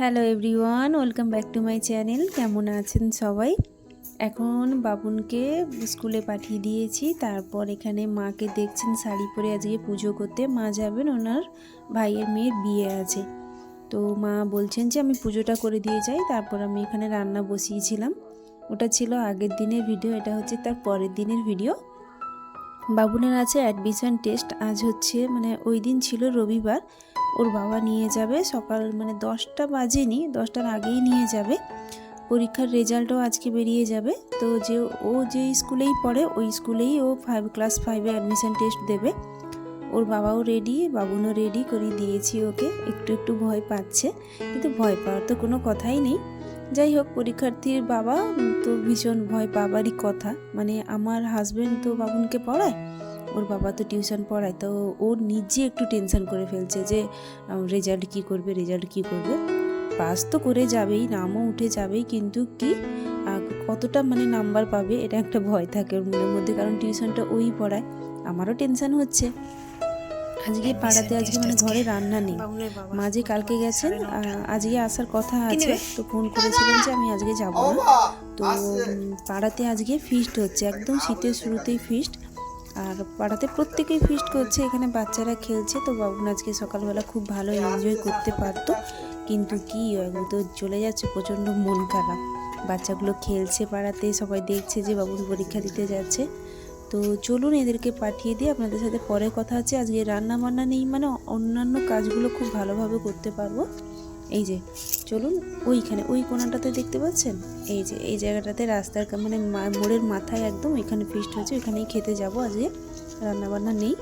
Hello everyone welcome back to my channel কেমন আছেন সবাই? এখন বাবুনকে স্কুলে পাঠিয়ে দিয়েছি, তারপর এখানে মাকে দেখছেন শাড়ি পরে আজকে পুজো করতে। মা যাবেন, ওনার ভাইয়ের মেয়ের বিয়ে আছে। তো মা বলছেন যে আমি পুজোটা করে দিয়ে যাই, তারপর আমি এখানে রান্না বসিয়েছিলাম। ওটা ছিল আগের দিনের ভিডিও, এটা হচ্ছে তার পরের দিনের ভিডিও। বাবুনের আছে অ্যাডমিশন টেস্ট আজ হচ্ছে মানে ওই দিন ছিল রবিবার। ওর বাবা নিয়ে যাবে। সকাল মানে দশটা বাজেনি, দশটার আগেই নিয়ে যাবে। পরীক্ষার রেজাল্টও আজকে বেরিয়ে যাবে। তো যে ও যে স্কুলেই পড়ে, ওই স্কুলেই ও ফাইভ ক্লাস ফাইভে অ্যাডমিশন টেস্ট দেবে। ওর বাবাও রেডি বাবুনও রেডি করে দিয়েছি ওকে। একটু একটু ভয় পাচ্ছে, কিন্তু ভয় পাওয়ার তো কোনো কথাই নেই। যাই হোক, পরীক্ষার্থীর বাবা তো ভীষণ ভয় পাবারই কথা। মানে আমার হাজবেন্ড তো বাবুনকে পড়ায় ওর বাবা তো টিউশন পড়ায় তো ও নিজে একটু টেনশন করে ফেলছে যে রেজাল্ট কি করবে রেজাল্ট কি করবে। পাস তো করে যাবেই নামও উঠে যাবেই কিন্তু কি কতটা মানে নাম্বার পাবে এটা একটা ভয় থাকে ওর মনের মধ্যে কারণ টিউশনটা ওই পড়ায়। আমারও টেনশন হচ্ছে। আজকে পাড়াতে আজকে মানে ঘরে রান্না নেই। মা যে কালকে গেছেন আজকে আসার কথা আছে তো ফোন করেছিলেন যে আমি আজকে যাব না। তো পাড়াতে আজকে ফিস্ট হচ্ছে একদম শীতের শুরুতেই ফিস্ট আর পাড়াতে প্রত্যেকেই ফিস্ট করছে, এখানে বাচ্চারা খেলছে। তো বাবুন আজকে সকালবেলা খুব ভালো এনজয় করতে পারতো। কিন্তু কি তো চলে যাচ্ছে, প্রচণ্ড মন খারাপ। বাচ্চাগুলো খেলছে পাড়াতে, সবাই দেখছে যে বাবুন পরীক্ষা দিতে যাচ্ছে। তো চলুন এদেরকে পাঠিয়ে দিয়ে আপনাদের সাথে পরে কথা আছে আজকে রান্না বান্না নেই মানে অন্যান্য কাজগুলো খুব ভালোভাবে করতে পারব। এই যে চলুন ওইখানে ওই কোনাটাতে দেখতে পাচ্ছেন? এই যে এই জায়গাটাতে রাস্তার মানে মোড়ের মাথায় একদম এখানে ফিস্ট হয়েছে ওইখানেই খেতে যাব আজকে। রান্না বান্না নেই।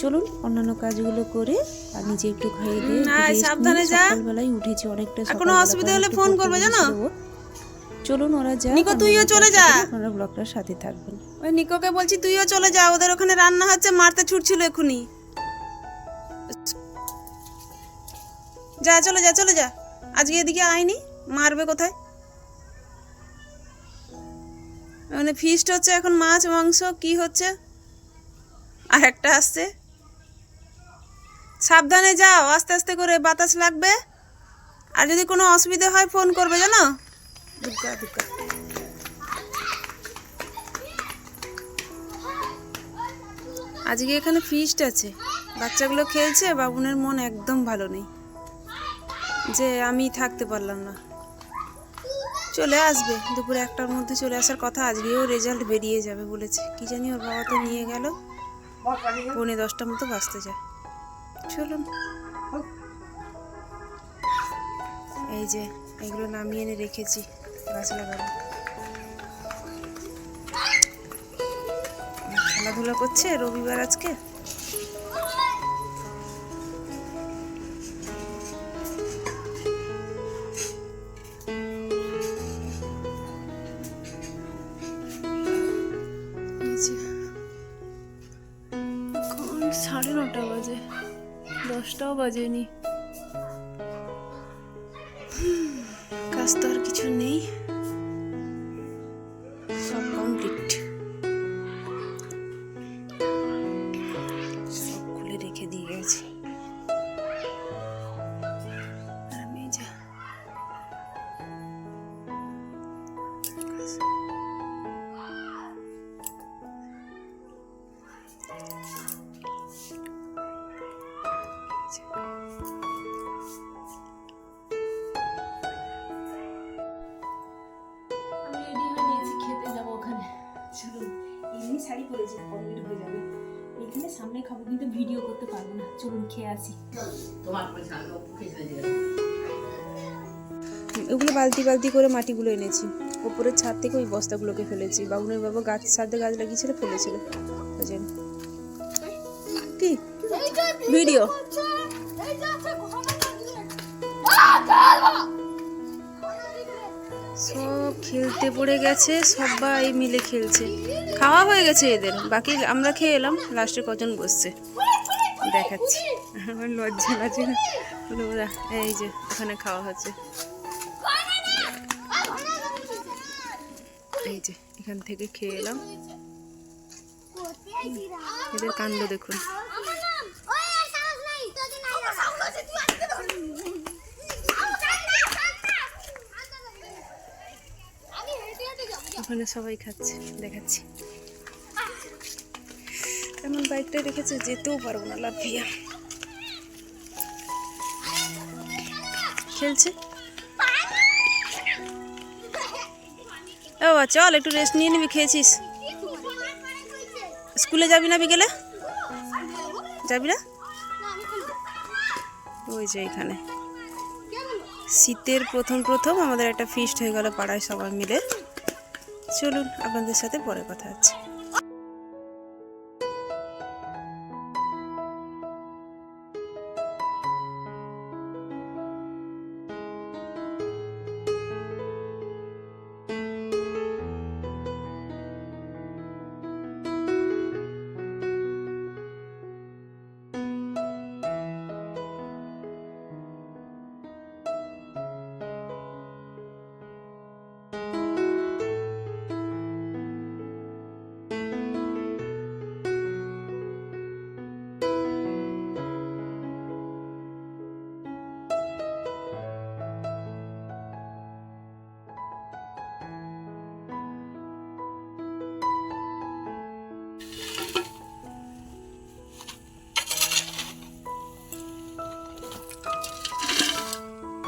চলুন অন্যান্য কাজগুলো করে আর নিজে একটু খেয়ে দিয়ে সাবধানে যা। সকালবেলায় উঠেছি অনেকটা কোনো অসুবিধা হলে ফোন করবে জানো? চলুন ওরা যা নিকো, তুইও চলে যা। আপনারা ব্লগটার সাথে থাকবেন ওই নিকোকে বলছি তুইও চলে যা ওদের ওখানে রান্না হচ্ছে মারতে ছুটছিল এখুনি। যা চলে যা চলে যা। আজকে এদিকে আয়নি মারবে কোথায়? মানে ফিস্ট হচ্ছে এখন মাছ, মাংস, কি হচ্ছে? আর একটা আসছে। সাবধানে যাও, আস্তে আস্তে করে বাতাস লাগবে। আর যদি কোনো অসুবিধা হয় ফোন করবে, জানো? আজকে এখানে ফিস্ট আছে। বাচ্চাগুলো খেলছে, বাবুনের মন একদম ভালো নেই। যে আমি থাকতে পারলাম না। চলে আসবে। দুপুরে একটার মধ্যে চলে আসার কথা, আজকেও রেজাল্ট বেরিয়ে যাবে বলেছে। কি জানি ওর বাবা তো নিয়ে গেল। পৌনে দশটার মতো বাঁচতে যায় চলুন। এই যে, এগুলো নামিয়ে এনে রেখেছি। গাছ লাগাবো। খেলাধুলা করছে রবিবার আজকে? বাজেনি কাজ তো আর কিছু নেই। সব কমপ্লিট সব খুলে রেখে দিয়ে গেছি। আমি যে চলুন এমনি শাড়ি পরেছি কমপ্লিট হয়ে যাবে। এখানে সামনে খাব কিন্তু ভিডিও করতে পারব না। চলুন খেয়ে আসি। ওগুলো বালতি বালতি করে মাটিগুলো এনেছি। উপরের ছাদ থেকে ওই বস্তাগুলোকে ফেলেছি। বাবুনের বাবা গাছ ছাদে গাছ লাগিয়েছিল ফেলেছিল। কি? ভিডিও সব খেলতে পড়ে গেছে, সবাই মিলে খেলছে। খাওয়া হয়ে গেছে এদের, বাকি আমরা খেয়ে এলাম লাস্টে কজন বসছে? দেখাচ্ছি। আমার লজ্জা লাগছে না। এই যে, ওখানে খাওয়া হচ্ছে। এই যে, এখান থেকে খেয়ে এলাম। এদের কাণ্ড দেখুন ওই সাহস নাই তোদের নাই সাহস আছে তুই আনতে ওখানে সবাই খাচ্ছে, দেখাচ্ছি। এমন বাইকটা রেখেছে যেতেও পারব না লাফিয়া খেলছে? ও চল একটু রেস্ট নিয়ে নিবি, খেয়েছিস? স্কুলে যাবি না বিকেলে? যাবি না? ওই যে এখানে। শীতের প্রথম প্রথম আমাদের একটা ফিস্ট হয়ে গেল পাড়ায় সবাই মিলে। চলুন আপনাদের সাথে পরে কথা হচ্ছে।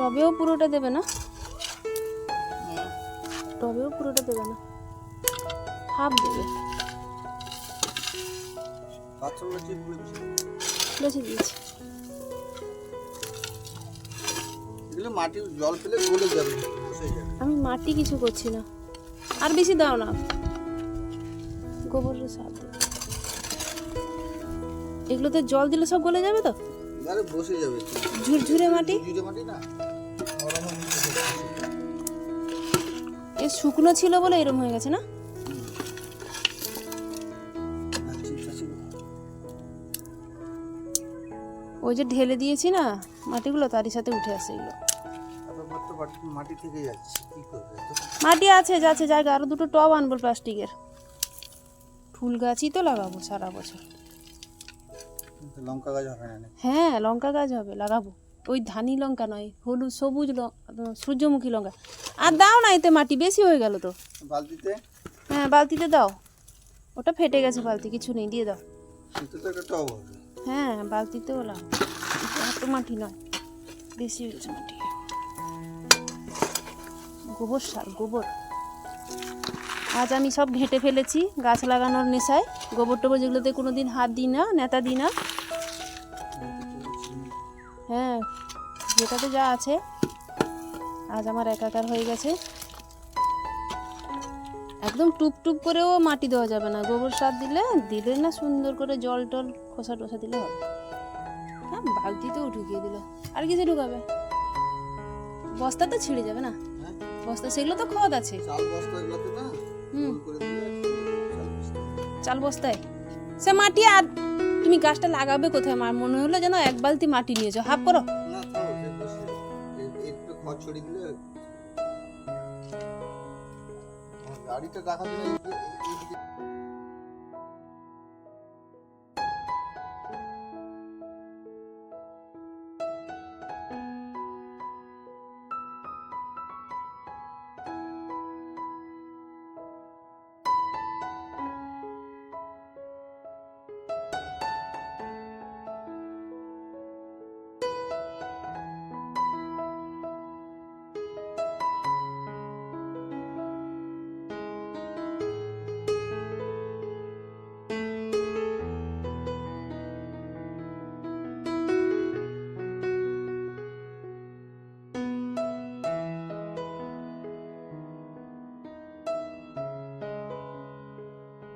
টবেও পুরোটা দেবে না? টবেও পুরোটা দেবে না? হাফ দেবে। বেশি দিয়েছি। মাটি জল পেলে গলে যাবে আমি মাটি কিছু করছি না। আর বেশি দাও না। গোবরের সার দেবে এগুলোতে জল দিলে সব গলে যাবে তো? বসে যাবে। ঝুরঝুরে মাটি? জুড়ে মাটি না। এ শুকনো ছিল বলে এরম হয়ে গেছে না। ওই যে ঢেলে দিয়েছি না মাটিগুলো তারই সাথে উঠে আসে এগুলো। মাটি- মাটি থেকে যাচ্ছে কি করবে মাটি আছে যাচ্ছে জায়গা আরও দুটো টব আনব প্লাস্টিকের। ফুল গাছই তো লাগাবো সারা বছর। লঙ্কা গাছ হবে না হ্যাঁ লঙ্কা গাছ হবে লাগাবো। ওই ধানি লঙ্কা নয় হলুদ সবুজ ল- সূর্যমুখী লঙ্কা। আর দাও না এতে মাটি বেশি হয়ে গেল তো। বালতিতে? হ্যাঁ বালতিতে দাও। ওটা ফেটে গেছে বালতি কিছু নেই দিয়ে দাও। হ্যাঁ বালতিতেও লাগাও এত মাটি নয় বেশি হয়েছে মাটি। গোবর সার গোবর। আজ আমি সব ঘেঁটে ফেলেছি গাছ লাগানোর নেশায়। গোবর টোবর যেগুলোতে কোনো দিন হাত দিই না নেতা দিই না হ্যাঁ যেটাতে যা আছে আজ আমার একাকার হয়ে গেছে। একদম টুপ টুপ করেও মাটি দেওয়া যাবে না। গোবর সার দিলে দিলে না সুন্দর করে জল টল খোসা টোসা দিলে হবে। হ্যাঁ বালতিতেও ঢুকিয়ে দিল। আর কিছু ঢুকাবে? বস্তা তো ছিঁড়ে যাবে না। বস্তা সেগুলো তো খদ আছে। হুম। চাল বস্তায়। সে মাটি আর তুমি গাছটা লাগাবে কোথায়? আমার মনে হলো যেন এক বালতি মাটি নিয়েছো হাফ করো। গাড়িটা